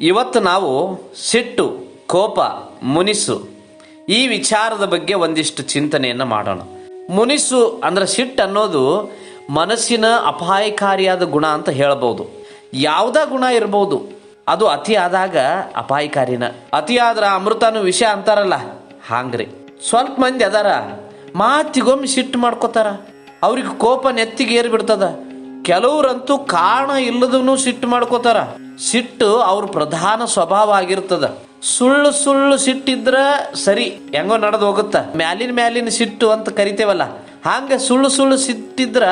ಇವತ್ತು ನಾವು ಸಿಟ್ಟು, ಕೋಪ, ಮುನಿಸು ಈ ವಿಚಾರದ ಬಗ್ಗೆ ಒಂದಿಷ್ಟು ಚಿಂತನೆಯನ್ನು ಮಾಡೋಣ. ಮುನಿಸು ಅಂದ್ರೆ ಸಿಟ್ಟು ಅನ್ನೋದು ಮನಸ್ಸಿನ ಅಪಾಯಕಾರಿಯಾದ ಗುಣ ಅಂತ ಹೇಳ್ಬೋದು. ಯಾವುದೇ ಗುಣ ಇರ್ಬೋದು? ಅದು ಅತಿ ಆದಾಗ ಅಪಾಯಕಾರಿನ. ಅತಿ ಆದ್ರ ಅಮೃತನು ವಿಷ ಅಂತಾರಲ್ಲ, ಹಾಂಗ್ರಿ. ಸ್ವಲ್ಪ ಮಂದಿ ಅದಾರ, ಮಾತಿಗೊಮ್ಮೆ ಸಿಟ್ಟು ಮಾಡ್ಕೋತಾರ. ಅವ್ರಿಗೆ ಕೋಪ ನೆತ್ತಿಗೆ ಏರಿ ಬಿಡ್ತದ. ಕೆಲವ್ರಂತೂ ಕಾರಣ ಇಲ್ಲದೂ ಸಿಟ್ಟು ಮಾಡ್ಕೋತಾರ. ಸಿಟ್ಟು ಅವ್ರ ಪ್ರಧಾನ ಸ್ವಭಾವ ಆಗಿರ್ತದ. ಸುಳ್ಳು ಸುಳ್ಳು ಸಿಟ್ಟಿದ್ರ ಸರಿ, ಹೆಂಗೋ ನಡೆದು ಹೋಗುತ್ತ. ಮ್ಯಾಲಿನ ಮ್ಯಾಲಿನ ಸಿಟ್ಟು ಅಂತ ಕರಿತೇವಲ್ಲ, ಹಂಗೆ ಸುಳ್ಳು ಸುಳ್ಳು ಸಿಟ್ಟಿದ್ರ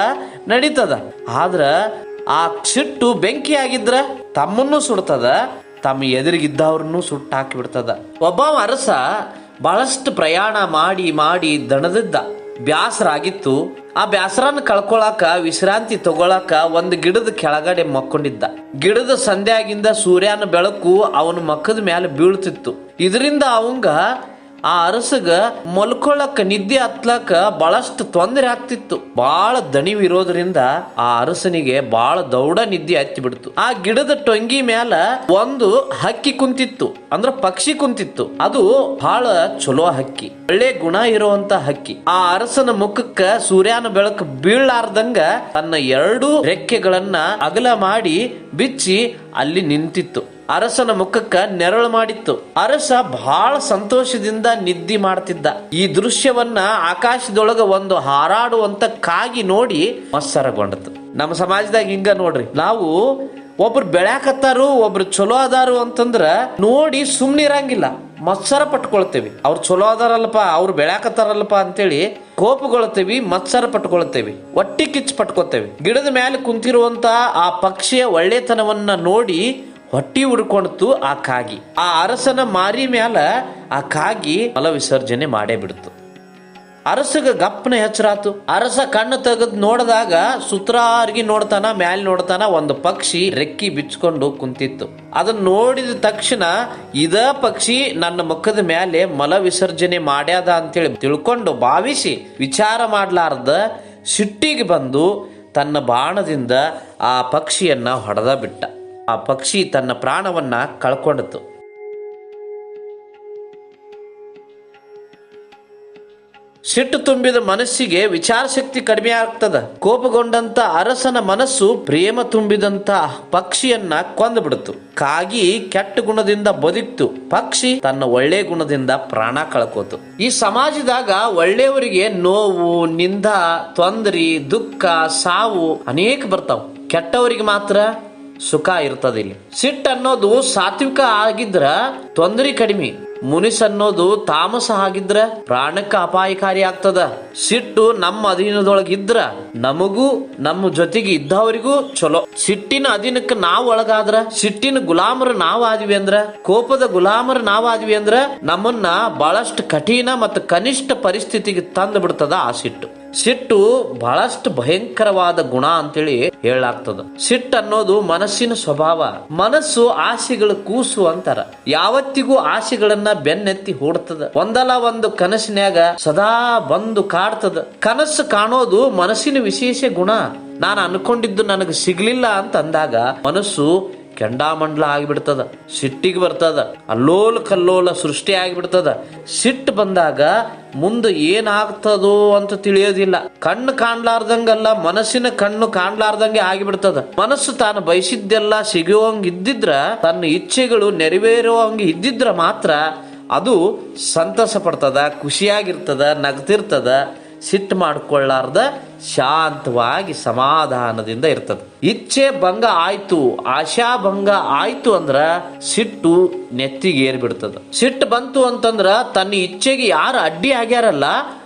ನಡೀತದ. ಆದ್ರ ಆ ಸಿಟ್ಟು ಬೆಂಕಿ ಆಗಿದ್ರ ತಮ್ಮನ್ನು ಸುಡ್ತದ, ತಮ್ಮ ಎದುರಿಗಿದ್ದವ್ರನ್ನೂ ಸುಟ್ಟು ಹಾಕಿಬಿಡ್ತದ ಒಬ್ಬ ಅರಸ ಬಹಳಷ್ಟು ಪ್ರಯಾಣ ಮಾಡಿ ಮಾಡಿ ದಣದಿದ್ದ. ಬ್ಯಾಸರ ಆಗಿತ್ತು ಆ ಬ್ಯಾಸರನ್ನ ಕಳ್ಕೊಳಕ, ವಿಶ್ರಾಂತಿ ತಗೊಳಕ ಒಂದು ಗಿಡದ ಕೆಳಗಡೆ ಮಕ್ಕೊಂಡಿದ್ದ. ಗಿಡದ ಸಂಧ್ಯಾಗಿಂದ ಸೂರ್ಯನ ಬೆಳಕು ಅವನ ಮಕ್ಕದ ಮೇಲೆ ಬೀಳ್ತಿತ್ತು. ಇದರಿಂದ ಅವಂಗ ಆ ಅರಸಗ ಮಲ್ಕೊಳ್ಳಕ್ಕ ನಿದ್ದೆ ಹತ್ಲಕ್ಕ ಬಹಳಷ್ಟು ತೊಂದರೆ ಆಗ್ತಿತ್ತು. ಬಹಳ ದಣಿವಿರೋದ್ರಿಂದ ಆ ಅರಸನಿಗೆ ಬಹಳ ದೌಡ ನಿದ್ದೆ ಹತ್ತಿ ಬಿಡ್ತು. ಆ ಗಿಡದ ಟೊಂಗಿ ಮ್ಯಾಲ ಒಂದು ಹಕ್ಕಿ ಕುಂತಿತ್ತು. ಅಂದ್ರ ಪಕ್ಷಿ ಕುಂತಿತ್ತು. ಅದು ಬಹಳ ಚಲೋ ಹಕ್ಕಿ. ಒಳ್ಳೆ ಗುಣ ಇರುವಂತ ಹಕ್ಕಿ. ಆ ಅರಸನ ಮುಖಕ್ಕ ಸೂರ್ಯನ ಬೆಳಕು ಬೀಳಾರ್ದಂಗ ತನ್ನ ಎರಡು ರೆಕ್ಕೆಗಳನ್ನ ಅಗಲ ಮಾಡಿ ಬಿಚ್ಚಿ ಅಲ್ಲಿ ನಿಂತಿತ್ತು. ಅರಸನ ಮುಖಕ್ಕ ನೆರಳು ಮಾಡಿತ್ತು. ಅರಸ ಬಹಳ ಸಂತೋಷದಿಂದ ನಿದ್ದೆ ಮಾಡ್ತಿದ್ದ. ಈ ದೃಶ್ಯವನ್ನ ಆಕಾಶದೊಳಗ ಒಂದು ಹಾರಾಡುವಂತ ಕಾಗಿ ನೋಡಿ ಮತ್ಸರಗೊಂಡತು ನಮ್ಮ ಸಮಾಜದಾಗ ಹಿಂಗ ನೋಡ್ರಿ. ನಾವು ಒಬ್ರು ಬೆಳ್ಯಾಕತ್ತಾರು, ಒಬ್ರು ಚಲೋ ಅದಾರು ಅಂತಂದ್ರ ನೋಡಿ ಸುಮ್ನಿರಂಗಿಲ್ಲ ಮತ್ಸರ ಪಟ್ಕೊಳ್ತೇವಿ. ಅವ್ರು ಚಲೋ ಅದಾರಲ್ಲಪ್ಪ, ಅವ್ರು ಬೆಳ್ಯಾಕತ್ತಾರಲ್ಲಪ್ಪ ಅಂತೇಳಿ ಕೋಪಗೊಳ್ತೇವಿ, ಮತ್ಸರ ಪಟ್ಕೊಳ್ತೇವಿ. ಒಟ್ಟಿ ಕಿಚ್ಚು ಪಟ್ಕೋತೇವಿ. ಗಿಡದ ಮೇಲೆ ಕುಂತಿರುವಂತ ಆ ಪಕ್ಷಿಯ ಒಳ್ಳೆತನವನ್ನ ನೋಡಿ ಹೊಟ್ಟಿ ಉಡ್ಕೊಳ್ತು ಆ ಕಾಗಿ. ಆ ಅರಸನ ಮಾರಿ ಮ್ಯಾಲ ಆ ಕಾಗಿ ಮಲ ವಿಸರ್ಜನೆ ಮಾಡೇ ಬಿಡ್ತು. ಅರಸಗ ಗಪ್ಪನ ಹೆಸರಾತು ಅರಸ ಕಣ್ಣು ತೆಗೆದ್ ನೋಡಿದಾಗ ಸುತ್ರಾರ್ಗಿ ನೋಡ್ತಾನ, ಮ್ಯಾಲ್ ನೋಡ್ತಾನ, ಒಂದು ಪಕ್ಷಿ ರೆಕ್ಕಿ ಬಿಚ್ಕೊಂಡು ಕುಂತಿತ್ತು. ಅದನ್ನ ನೋಡಿದ ತಕ್ಷಣ ಇದ ಪಕ್ಷಿ ನನ್ನ ಮುಖದ ಮ್ಯಾಲೆ ಮಲ ವಿಸರ್ಜನೆ ಮಾಡ್ಯಾದ ಅಂತೇಳಿ ತಿಳ್ಕೊಂಡು ಭಾವಿಸಿ ವಿಚಾರ ಮಾಡ್ಲಾರ್ದ ಸಿಟ್ಟಿಗೆ ಬಂದು ತನ್ನ ಬಾಣದಿಂದ ಆ ಪಕ್ಷಿಯನ್ನ ಹೊಡೆದ ಬಿಟ್ಟ. ಆ ಪಕ್ಷಿ ತನ್ನ ಪ್ರಾಣವನ್ನ ಕಳ್ಕೊಂಡಿತು ಸಿಟ್ಟು ತುಂಬಿದ ಮನಸ್ಸಿಗೆ ವಿಚಾರ ಶಕ್ತಿ ಕಡಿಮೆ ಆಗ್ತದ. ಕೋಪಗೊಂಡಂತ ಅರಸನ ಮನಸ್ಸು ಪ್ರೇಮ ತುಂಬಿದಂತ ಪಕ್ಷಿಯನ್ನ ಕೊಂದ್ಬಿಡ್ತು. ಕಾಗಿ ಕೆಟ್ಟ ಗುಣದಿಂದ ಬದುಕ್ತು. ಪಕ್ಷಿ ತನ್ನ ಒಳ್ಳೆ ಗುಣದಿಂದ ಪ್ರಾಣ ಕಳ್ಕೋತು. ಈ ಸಮಾಜದಾಗ ಒಳ್ಳೆಯವರಿಗೆ ನೋವು, ನಿಂದ, ತೊಂದರಿ, ದುಃಖ, ಸಾವು ಅನೇಕ ಬರ್ತಾವ. ಕೆಟ್ಟವರಿಗೆ ಮಾತ್ರ ಸುಖ ಇರ್ತದೆ ಇಲ್ಲಿ. ಸಿಟ್ಟು ಅನ್ನೋದು ಸಾತ್ವಿಕ ಆಗಿದ್ರ ತೊಂದರೆ ಕಡಿಮೆ. ಮುನಿಸ್ ಅನ್ನೋದು ತಾಮಸ ಆಗಿದ್ರ ಪ್ರಾಣಕ್ಕೆ ಅಪಾಯಕಾರಿ ಆಗ್ತದ. ಸಿಟ್ಟು ನಮ್ಮ ಅಧೀನದೊಳಗಿದ್ರ ನಮಗೂ ನಮ್ಮ ಜೊತೆಗೆ ಇದ್ದವರಿಗೂ ಚಲೋ. ಸಿಟ್ಟಿನ ಅಧೀನಕ್ಕೆ ನಾವು ಒಳಗಾದ್ರ, ಸಿಟ್ಟಿನ ಗುಲಾಮರು ನಾವ್ ಆದ್ವಿ ಅಂದ್ರ, ಕೋಪದ ಗುಲಾಮರು ನಾವ್ ಅಂದ್ರ ನಮ್ಮನ್ನ ಬಹಳಷ್ಟು ಕಠಿಣ ಮತ್ತು ಕನಿಷ್ಠ ಪರಿಸ್ಥಿತಿಗೆ ತಂದು ಬಿಡ್ತದ ಆ ಸಿಟ್ಟು. ಸಿಟ್ಟು ಬಹಳಷ್ಟು ಭಯಂಕರವಾದ ಗುಣ ಅಂತೇಳಿ ಹೇಳಲಾಗ್ತದ. ಸಿಟ್ಟು ಅನ್ನೋದು ಮನಸ್ಸಿನ ಸ್ವಭಾವ. ಮನಸ್ಸು ಆಸೆಗಳ ಕೂಸು ಅಂತಾರ. ಯಾವತ್ತಿಗೂ ಆಸೆಗಳನ್ನ ಬೆನ್ನೆತ್ತಿ ಹೂಡ್ತದ. ಒಂದಲ್ಲ ಒಂದು ಕನಸಿನ್ಯಾಗ ಸದಾ ಬಂದು ಕಾಡ್ತದ. ಕನಸು ಕಾಣೋದು ಮನಸ್ಸಿನ ವಿಶೇಷ ಗುಣ. ನಾನು ಅನ್ಕೊಂಡಿದ್ದು ನನಗೆ ಸಿಗ್ಲಿಲ್ಲ ಅಂತ ಅಂದಾಗ ಮನಸ್ಸು ಕೆಂಡಾಮಂಡಲ ಆಗಿಬಿಡ್ತದ, ಸಿಟ್ಟಿಗೆ ಬರ್ತದ, ಅಲ್ಲೋಲ ಕಲ್ಲೋಲ ಸೃಷ್ಟಿ ಆಗಿಬಿಡ್ತದ. ಸಿಟ್ಟು ಬಂದಾಗ ಮುಂದೆ ಏನಾಗ್ತದೋ ಅಂತ ತಿಳಿಯೋದಿಲ್ಲ. ಕಣ್ಣು ಕಾಣ್ಲಾರ್ದಂಗಲ್ಲ, ಮನಸ್ಸಿನ ಕಣ್ಣು ಕಾಣ್ಲಾರ್ದಂಗೆ ಆಗಿಬಿಡ್ತದ. ಮನಸ್ಸು ತಾನು ಬಯಸಿದ್ದೆಲ್ಲ ಸಿಗುವಂಗ ಇದ್ದಿದ್ರ, ತನ್ನ ಇಚ್ಛೆಗಳು ನೆರವೇರುವಂಗ ಇದ್ದಿದ್ರ ಮಾತ್ರ ಅದು ಸಂತಸ ಪಡ್ತದ, ಖುಷಿಯಾಗಿರ್ತದ, ನಗ್ತಿರ್ತದ. ಸಿಟ್ಟು ಮಾಡ್ಕೊಳ್ಳಾರ್ದ ಶಾಂತವಾಗಿ ಸಮಾಧಾನದಿಂದ ಇರ್ತದೆ. ಇಚ್ಛೆ ಭಂಗ ಆಯ್ತು, ಆಶಾ ಭಂಗ ಆಯ್ತು ಅಂದ್ರ ಸಿಟ್ಟು ನೆತ್ತಿಗೆ ಏರ್ಬಿಡ್ತದ. ಸಿಟ್ಟು ಬಂತು ಅಂತಂದ್ರ ತನ್ನ ಇಚ್ಛೆಗೆ ಯಾರು ಅಡ್ಡಿ ಆಗ್ಯಾರಲ್ಲ,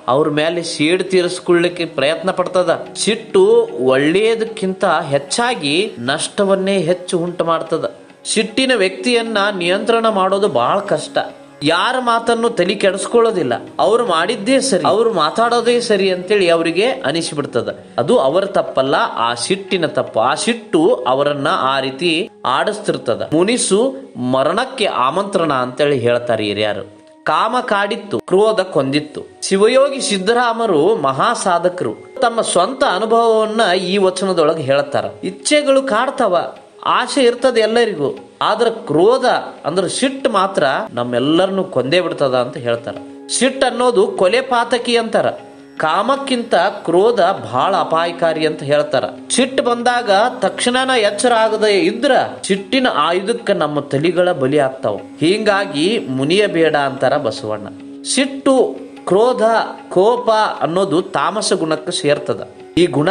ಅವ್ರ ಮೇಲೆ ಸೇಡ್ ತೀರಿಸ್ಕೊಳ್ಳಿಕ್ಕೆ ಪ್ರಯತ್ನ ಪಡ್ತದ. ಸಿಟ್ಟು ಒಳ್ಳೆಯದಕ್ಕಿಂತ ಹೆಚ್ಚಾಗಿ ನಷ್ಟವನ್ನೇ ಹೆಚ್ಚು ಉಂಟು ಮಾಡ್ತದ. ಸಿಟ್ಟಿನ ವ್ಯಕ್ತಿಯನ್ನ ನಿಯಂತ್ರಣ ಮಾಡೋದು ಬಹಳ ಕಷ್ಟ. ಯಾರ ಮಾತನ್ನು ತಲೆ ಕೆಡಿಸ್ಕೊಳ್ಳೋದಿಲ್ಲ. ಅವ್ರು ಮಾಡಿದ್ದೇ ಸರಿ. ಅವ್ರು ಮಾತಾಡೋದೇ ಸರಿ ಅಂತೇಳಿ ಅವರಿಗೆ ಅನಿಸಿಬಿಡ್ತದ. ಅದು ಅವರ ತಪ್ಪಲ್ಲ, ಆ ಸಿಟ್ಟಿನ ತಪ್ಪು. ಆ ಸಿಟ್ಟು ಅವರನ್ನ ಆ ರೀತಿ ಆಡಿಸ್ತಿರ್ತದ. ಮುನಿಸು ಮರಣಕ್ಕೆ ಆಮಂತ್ರಣ ಅಂತೇಳಿ ಹೇಳ್ತಾರೆ ಹಿರಿಯರು. ಕಾಮ ಕಾಡಿತ್ತು, ಕ್ರೋಧ ಕೊಂದಿತ್ತು. ಶಿವಯೋಗಿ ಸಿದ್ದರಾಮರು ಮಹಾ ಸಾಧಕರು ತಮ್ಮ ಸ್ವಂತ ಅನುಭವವನ್ನ ಈ ವಚನದೊಳಗೆ ಹೇಳ್ತಾರ. ಇಚ್ಛೆಗಳು ಕಾಡ್ತಾವ. ಆಸೆ ಇರ್ತದೆ ಎಲ್ಲರಿಗೂ. ಆದ್ರ ಕ್ರೋಧ ಅಂದ್ರೆ ಸಿಟ್ಟು ಮಾತ್ರ ನಮ್ಮೆಲ್ಲರನ್ನು ಕೊಂದೇ ಬಿಡ್ತದ ಅಂತ ಹೇಳ್ತಾರ. ಸಿಟ್ಟು ಅನ್ನೋದು ಕೊಲೆ ಪಾತಕಿ ಅಂತಾರ. ಕಾಮಕ್ಕಿಂತ ಕ್ರೋಧ ಬಹಳ ಅಪಾಯಕಾರಿ ಅಂತ ಹೇಳ್ತಾರ. ಸಿಟ್ಟು ಬಂದಾಗ ತಕ್ಷಣನ ಎಚ್ಚರ ಆಗದೆ ಇದ್ರ ಸಿಟ್ಟಿನ ಆಯುಧಕ್ಕೆ ನಮ್ಮ ತಲಿಗಳ ಬಲಿ ಆಗ್ತಾವ. ಹೀಗಾಗಿ ಮುನಿಯಬೇಡ ಅಂತಾರ ಬಸವಣ್ಣ. ಸಿಟ್ಟು, ಕ್ರೋಧ, ಕೋಪ ಅನ್ನೋದು ತಾಮಸ ಗುಣಕ್ಕೆ ಸೇರ್ತದ. ಈ ಗುಣ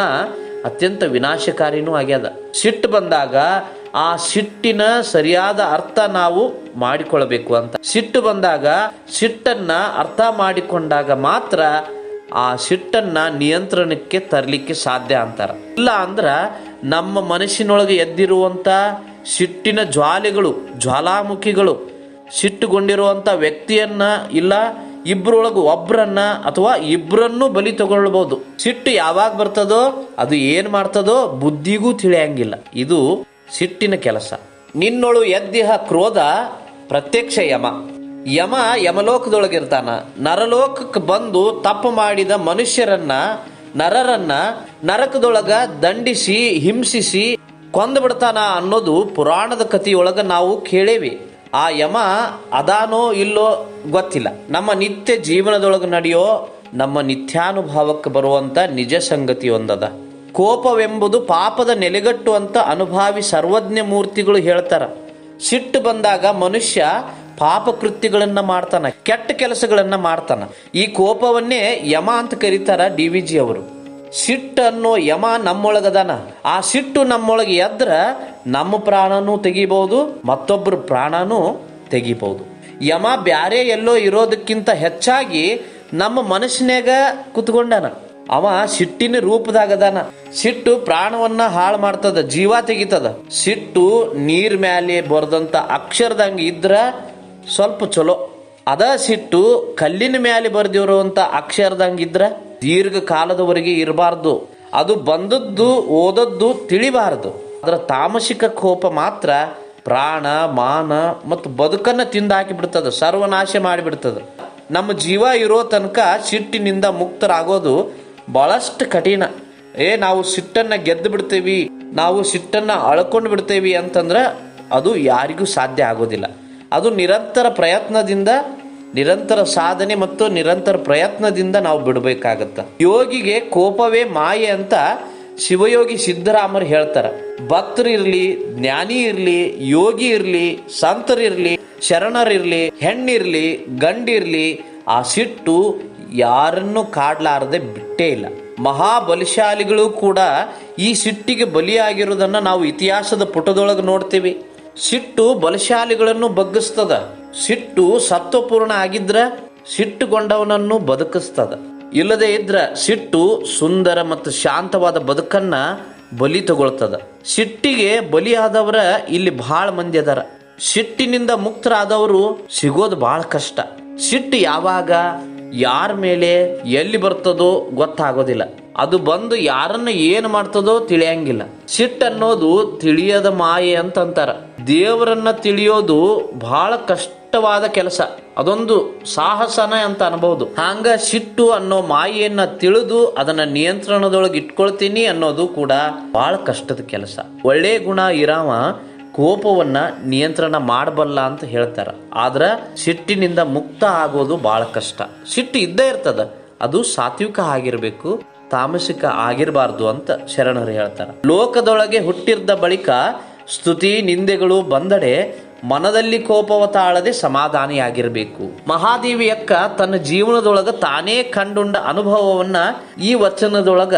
ಅತ್ಯಂತ ವಿನಾಶಕಾರಿನೂ ಆಗ್ಯದ. ಸಿಟ್ಟು ಬಂದಾಗ ಆ ಸಿಟ್ಟಿನ ಸರಿಯಾದ ಅರ್ಥ ನಾವು ಮಾಡಿಕೊಳ್ಬೇಕು ಅಂತ. ಸಿಟ್ಟು ಬಂದಾಗ ಸಿಟ್ಟನ್ನ ಅರ್ಥ ಮಾಡಿಕೊಂಡಾಗ ಮಾತ್ರ ಆ ಸಿಟ್ಟನ್ನ ನಿಯಂತ್ರಣಕ್ಕೆ ತರಲಿಕ್ಕೆ ಸಾಧ್ಯ ಅಂತಾರೆ. ಇಲ್ಲ ಅಂದ್ರೆ ನಮ್ಮ ಮನಸ್ಸಿನೊಳಗೆ ಎದ್ದಿರುವಂಥ ಸಿಟ್ಟಿನ ಜ್ವಾಲೆಗಳು, ಜ್ವಾಲಾಮುಖಿಗಳು, ಸಿಟ್ಟುಗೊಂಡಿರುವಂತ ವ್ಯಕ್ತಿಯನ್ನ ಇಲ್ಲ ಇಬ್ಬರೊಳಗೆ ಒಬ್ಬರನ್ನ ಅಥವಾ ಇಬ್ಬರನ್ನು ಬಲಿ ತಗೊಳ್ಬಹುದು. ಸಿಟ್ಟು ಯಾವಾಗ ಬರ್ತದೋ, ಅದು ಏನ್ ಮಾಡ್ತದೋ, ಬುದ್ಧಿಗೂ ತಿಳಿಯಂಗಿಲ್ಲ. ಇದು ಸಿಟ್ಟಿನ ಕೆಲಸ. ನಿನ್ನೊಳು ಎದ್ದಿಹ ಕ್ರೋಧ, ಪ್ರತ್ಯಕ್ಷ ಯಮ. ಯಮ ಯಮಲೋಕದೊಳಗಿರ್ತಾನ. ನರಲೋಕಕ್ಕೆ ಬಂದು ತಪ್ಪು ಮಾಡಿದ ಮನುಷ್ಯರನ್ನ, ನರರನ್ನ ನರಕದೊಳಗ ದಂಡಿಸಿ, ಹಿಂಸಿಸಿ ಕೊಂದು ಬಿಡ್ತಾನ ಅನ್ನೋದು ಪುರಾಣದ ಕಥೆಯೊಳಗ ನಾವು ಕೇಳೇವಿ. ಆ ಯಮ ಅದಾನೋ ಇಲ್ಲೋ ಗೊತ್ತಿಲ್ಲ. ನಮ್ಮ ನಿತ್ಯ ಜೀವನದೊಳಗೆ ನಡೆಯೋ ನಮ್ಮ ನಿತ್ಯಾನುಭಾವಕ್ಕೆ ಬರುವಂತ ನಿಜ ಸಂಗತಿ ಒಂದದ. ಕೋಪವೆಂಬುದು ಪಾಪದ ನೆಲೆಗಟ್ಟು ಅಂತ ಅನುಭಾವಿ ಸರ್ವಜ್ಞ ಮೂರ್ತಿಗಳು ಹೇಳ್ತಾರ. ಸಿಟ್ಟು ಬಂದಾಗ ಮನುಷ್ಯ ಪಾಪ ಕೃತ್ಯಗಳನ್ನ ಮಾಡ್ತಾನ, ಕೆಟ್ಟ ಕೆಲಸಗಳನ್ನ ಮಾಡ್ತಾನ. ಈ ಕೋಪವನ್ನೇ ಯಮ ಅಂತ ಕರೀತಾರ ಡಿ ವಿ ಜಿ ಅವರು. ಸಿಟ್ಟು ಅನ್ನೋ ಯಮ ನಮ್ಮೊಳಗದಾನ. ಆ ಸಿಟ್ಟು ನಮ್ಮೊಳಗೆ ಎದ್ರ ನಮ್ಮ ಪ್ರಾಣನೂ ತೆಗಿಬಹುದು ಮತ್ತೊಬ್ಬರ ಪ್ರಾಣನೂ ತೆಗಿಬಹುದು. ಯಮ ಬ್ಯಾರೆ ಎಲ್ಲೋ ಇರೋದಕ್ಕಿಂತ ಹೆಚ್ಚಾಗಿ ನಮ್ಮ ಮನಸ್ಸಿನಾಗ ಕುತ್ಕೊಂಡಾನ. ಅವ ಸಿಟ್ಟಿನ ರೂಪದಾಗದಾನ. ಸಿಟ್ಟು ಪ್ರಾಣವನ್ನ ಹಾಳು ಮಾಡ್ತದ, ಜೀವ ತೆಗಿತದ. ಸಿಟ್ಟು ನೀರ್ ಮ್ಯಾಲೆ ಬರೆದಂತ ಅಕ್ಷರದಂಗ ಇದ್ರ ಸ್ವಲ್ಪ ಚಲೋ. ಅದ ಸಿಟ್ಟು ಕಲ್ಲಿನ ಮ್ಯಾಲೆ ಬರ್ದಿರುವಂತ ಅಕ್ಷರದಂಗ ಇದ್ರ ದೀರ್ಘ ಕಾಲದವರೆಗೆ ಇರಬಾರ್ದು. ಅದು ಬಂದದ್ದು, ಓದದ್ದು ತಿಳಿಬಾರದು. ಅದರ ತಾಮಸಿಕ ಕೋಪ ಮಾತ್ರ ಪ್ರಾಣ, ಮಾನ ಮತ್ತು ಬದುಕನ್ನ ತಿಂದು ಹಾಕಿ ಬಿಡ್ತದ ಸರ್ವನಾಶ ಮಾಡಿಬಿಡ್ತದ. ನಮ್ಮ ಜೀವ ಇರೋ ತನಕ ಸಿಟ್ಟಿನಿಂದ ಮುಕ್ತರಾಗೋದು ಬಹಳಷ್ಟು ಕಠಿಣ. ಏ, ನಾವು ಸಿಟ್ಟನ್ನ ಗೆದ್ದು ಬಿಡ್ತೇವಿ, ನಾವು ಸಿಟ್ಟನ್ನ ಅಳ್ಕೊಂಡು ಬಿಡ್ತೇವಿ ಅಂತಂದ್ರೆ ಅದು ಯಾರಿಗೂ ಸಾಧ್ಯ ಆಗೋದಿಲ್ಲ. ಅದು ನಿರಂತರ ಪ್ರಯತ್ನದಿಂದ, ನಿರಂತರ ಸಾಧನೆ ಮತ್ತು ನಿರಂತರ ಪ್ರಯತ್ನದಿಂದ ನಾವು ಬಿಡಬೇಕಾಗತ್ತ. ಯೋಗಿಗೆ ಕೋಪವೇ ಮಾಯೆ ಅಂತ ಶಿವಯೋಗಿ ಸಿದ್ದರಾಮರು ಹೇಳ್ತಾರೆ. ಭಕ್ತರು ಇರ್ಲಿ, ಜ್ಞಾನಿ ಇರಲಿ, ಯೋಗಿ ಇರಲಿ ಸಂತರಿರ್ಲಿ ಶರಣರಿರ್ಲಿ ಹೆಣ್ಣಿರ್ಲಿ, ಗಂಡಿರ್ಲಿ, ಆ ಸಿಟ್ಟು ಯಾರನ್ನು ಕಾಡಲಾರದೆ ಬಿಟ್ಟೇ ಇಲ್ಲ. ಮಹಾಬಲಿಶಾಲಿಗಳು ಕೂಡ ಈ ಸಿಟ್ಟಿಗೆ ಬಲಿಯಾಗಿರುವುದನ್ನ ನಾವು ಇತಿಹಾಸದ ಪುಟದೊಳಗೆ ನೋಡ್ತೀವಿ. ಸಿಟ್ಟು ಬಲಶಾಲಿಗಳನ್ನು ಬಗ್ಗಿಸ್ತದ. ಸಿಟ್ಟು ಸತ್ವಪೂರ್ಣ ಆಗಿದ್ರ ಸಿಟ್ಟುಗೊಂಡವನನ್ನು ಬದುಕಿಸ್ತದ. ಇಲ್ಲದೆ ಇದ್ರ ಸಿಟ್ಟು ಸುಂದರ ಮತ್ತು ಶಾಂತವಾದ ಬದುಕನ್ನ ಬಲಿ ತಗೊಳ್ತದ. ಸಿಟ್ಟಿಗೆ ಬಲಿಯಾದವರ ಇಲ್ಲಿ ಬಹಳ ಮಂದಿ ಅದಾರ. ಸಿಟ್ಟಿನಿಂದ ಮುಕ್ತರಾದವರು ಸಿಗೋದು ಬಹಳ ಕಷ್ಟ. ಸಿಟ್ಟು ಯಾವಾಗ? ಯಾರ ಮೇಲೆ ಎಲ್ಲಿ ಬರ್ತದೋ ಗೊತ್ತಾಗೋದಿಲ್ಲ. ಅದು ಬಂದು ಯಾರನ್ನ ಏನು ಮಾಡ್ತದೋ ತಿಳಿಯಂಗಿಲ್ಲ. ಸಿಟ್ಟು ಅನ್ನೋದು ತಿಳಿಯದ ಮಾಯೆ ಅಂತಂತಾರ. ದೇವರನ್ನ ತಿಳಿಯೋದು ಬಹಳ ಕಷ್ಟವಾದ ಕೆಲಸ. ಅದೊಂದು ಸಾಹಸನ ಅಂತ ಅನ್ಬಹುದು ಹಂಗ ಸಿಟ್ಟು ಅನ್ನೋ ಮಾಯೆಯನ್ನ ತಿಳಿದು ಅದನ್ನ ನಿಯಂತ್ರಣದೊಳಗೆ ಇಟ್ಕೊಳ್ತೀನಿ ಅನ್ನೋದು ಕೂಡ ಬಹಳ ಕಷ್ಟದ ಕೆಲಸ. ಒಳ್ಳೆ ಗುಣ ಇರಾವ ಕೋಪವನ್ನ ನಿಯಂತ್ರಣ ಮಾಡಬಲ್ಲ ಅಂತ ಹೇಳ್ತಾರ. ಆದ್ರ ಸಿಟ್ಟಿನಿಂದ ಮುಕ್ತ ಆಗೋದು ಬಹಳ ಕಷ್ಟ. ಸಿಟ್ಟು ಇದ್ದೇ ಇರ್ತದ. ಅದು ಸಾತ್ವಿಕ ಆಗಿರ್ಬೇಕು, ತಾಮಸಿಕ ಆಗಿರಬಾರ್ದು ಅಂತ ಶರಣರು ಹೇಳ್ತಾರ. ಲೋಕದೊಳಗೆ ಹುಟ್ಟಿರ್ದ ಬಳಿಕ ಸ್ತುತಿ, ನಿಂದೆಗಳು ಬಂದಡೆ ಮನದಲ್ಲಿ ಕೋಪವ ತಾಳದೆ ಸಮಾಧಾನಿಯಾಗಿರಬೇಕು. ಮಹಾದೇವಿ ಅಕ್ಕ ತನ್ನ ಜೀವನದೊಳಗ ತಾನೇ ಕಂಡುಂಡ ಅನುಭವವನ್ನ ಈ ವಚನದೊಳಗ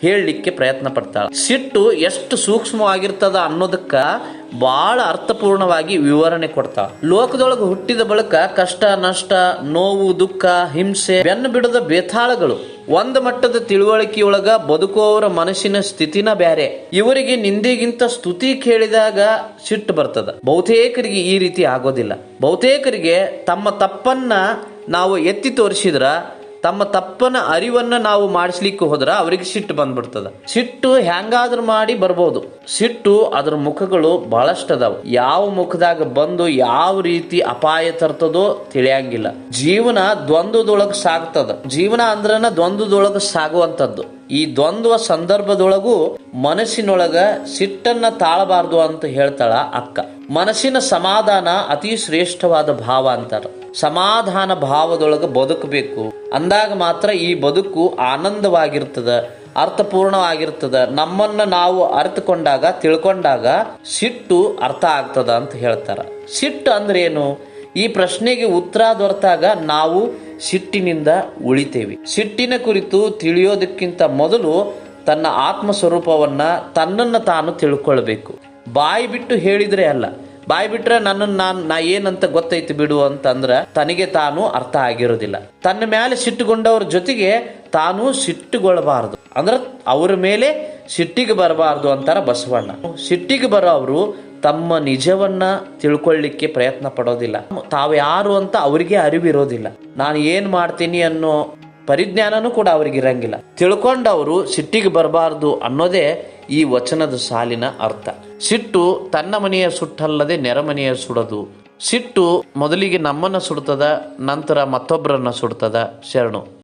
ಹೇಳಲಿಕ್ಕೆ ಪ್ರಯತ್ನ ಪಡ್ತಾಳೆ. ಸಿಟ್ಟು ಎಷ್ಟು ಸೂಕ್ಷ್ಮವಾಗಿರ್ತದ ಅನ್ನೋದಕ್ಕೆ ಬಹಳ ಅರ್ಥಪೂರ್ಣವಾಗಿ ವಿವರಣೆ ಕೊಡ್ತಾಳೆ. ಲೋಕದೊಳಗೆ ಹುಟ್ಟಿದ ಬಳಿಕ ಕಷ್ಟ, ನಷ್ಟ, ನೋವು, ದುಃಖ, ಹಿಂಸೆ, ಬೆನ್ನು ಬಿಡದ ಬೇತಾಳಗಳು ಒಂದು ಮಟ್ಟದ ತಿಳುವಳಿಕೆಯೊಳಗ ಬದುಕುವವರ ಮನಸ್ಸಿನ ಸ್ಥಿತಿನ ಬ್ಯಾರೆ. ಇವರಿಗೆ ನಿಂದೆಗಿಂತ ಸ್ತುತಿ ಕೇಳಿದಾಗ ಸಿಟ್ಟು ಬರ್ತದ. ಬಹುತೇಕರಿಗೆ ಈ ರೀತಿ ಆಗೋದಿಲ್ಲ. ಬಹುತೇಕರಿಗೆ ತಮ್ಮ ತಪ್ಪನ್ನ ನಾವು ಎತ್ತಿ ತೋರಿಸಿದ್ರ ತಮ್ಮ ತಪ್ಪನ ಅರಿವನ್ನ ನಾವು ಮಾಡಿಸ್ಲಿಕ್ಕೆ ಹೋದ್ರ ಅವ್ರಿಗೆ ಸಿಟ್ಟು ಬಂದ್ಬಿಡ್ತದ. ಸಿಟ್ಟು ಹೆಂಗಾದ್ರೂ ಮಾಡಿ ಬರ್ಬೋದು. ಸಿಟ್ಟು ಅದ್ರ ಮುಖಗಳು ಬಹಳಷ್ಟು ಅದಾವ. ಯಾವ ಮುಖದಾಗ ಬಂದು ಯಾವ ರೀತಿ ಅಪಾಯ ತರ್ತದೋ ತಿಳಿಯಂಗಿಲ್ಲ. ಜೀವನ ದ್ವಂದ್ವದೊಳಗ ಸಾಗ್ತದ. ಜೀವನ ಅಂದ್ರನ ದ್ವಂದ್ವದೊಳಗ ಸಾಗುವಂತದ್ದು ಈ ದ್ವಂದ್ವ ಸಂದರ್ಭದೊಳಗೂ ಮನಸ್ಸಿನೊಳಗ ಸಿಟ್ಟನ್ನ ತಾಳಬಾರ್ದು ಅಂತ ಹೇಳ್ತಾಳ ಅಕ್ಕ. ಮನಸ್ಸಿನ ಸಮಾಧಾನ ಅತಿ ಶ್ರೇಷ್ಠವಾದ ಭಾವ ಅಂತಾರ. ಸಮಾಧಾನ ಭಾವದೊಳಗೆ ಬದುಕಬೇಕು. ಅಂದಾಗ ಮಾತ್ರ ಈ ಬದುಕು ಆನಂದವಾಗಿರ್ತದ, ಅರ್ಥಪೂರ್ಣವಾಗಿರ್ತದ. ನಮ್ಮನ್ನ ನಾವು ಅರ್ಥಕೊಂಡಾಗ ತಿಳ್ಕೊಂಡಾಗ ಸಿಟ್ಟು ಅರ್ಥ ಆಗ್ತದ ಅಂತ ಹೇಳ್ತಾರ. ಸಿಟ್ಟು ಅಂದ್ರೆ ಏನು ಈ ಪ್ರಶ್ನೆಗೆ ಉತ್ತರ ದೊರೆತಾಗ ನಾವು ಸಿಟ್ಟಿನಿಂದ ಉಳಿತೇವೆ. ಸಿಟ್ಟಿನ ಕುರಿತು ತಿಳಿಯೋದಕ್ಕಿಂತ ಮೊದಲು ತನ್ನ ಆತ್ಮ ಸ್ವರೂಪವನ್ನ ತನ್ನನ್ನು ತಾನು ತಿಳ್ಕೊಳ್ಬೇಕು. ಬಾಯಿ ಬಿಟ್ಟು ಹೇಳಿದ್ರೆ ಅಲ್ಲ. ಬಾಯಿ ಬಿಟ್ರೆ ನನ್ನನ್ನು ನಾನು, ನಾ ಏನಂತ ಗೊತ್ತೈತಿ ಬಿಡು ಅಂತಂದ್ರೆ ತನಗೆ ತಾನು ಅರ್ಥ ಆಗಿರೋದಿಲ್ಲ. ತನ್ನ ಮೇಲೆ ಸಿಟ್ಟುಗೊಂಡವ್ರ ಜೊತೆಗೆ ತಾನು ಸಿಟ್ಟುಗೊಳ್ಳಬಾರದು ಅಂದ್ರೆ ಅವ್ರ ಮೇಲೆ ಸಿಟ್ಟಿಗೆ ಬರಬಾರ್ದು ಅಂತಾರ ಬಸವಣ್ಣ. ಸಿಟ್ಟಿಗೆ ಬರೋರು ತಮ್ಮ ನಿಜವನ್ನ ತಿಳ್ಕೊಳ್ಳಿಕ್ಕೆ ಪ್ರಯತ್ನ ಪಡೋದಿಲ್ಲ. ತಾವು ಯಾರು ಅಂತ ಅವರಿಗೆ ಅರಿವಿರೋದಿಲ್ಲ. ನಾನು ಏನ್ ಮಾಡ್ತೀನಿ ಅನ್ನೋ ಪರಿಜ್ಞಾನನೂ ಕೂಡ ಅವ್ರಿಗೆ ಇರಂಗಿಲ್ಲ. ತಿಳ್ಕೊಂಡವರು ಸಿಟ್ಟಿಗೆ ಬರಬಾರ್ದು ಅನ್ನೋದೇ ಈ ವಚನದ ಸಾಲಿನ ಅರ್ಥ. ಸಿಟ್ಟು ತನ್ನ ಮನೆಯ ಸುಟ್ಟಲ್ಲದೆ ನೆರೆಮನೆಯ ಸುಡದು. ಸಿಟ್ಟು ಮೊದಲಿಗೆ ನಮ್ಮನ್ನು ಸುಡ್ತದ ನಂತರ ಮತ್ತೊಬ್ಬರನ್ನು ಸುಡ್ತದ. ಶರಣು.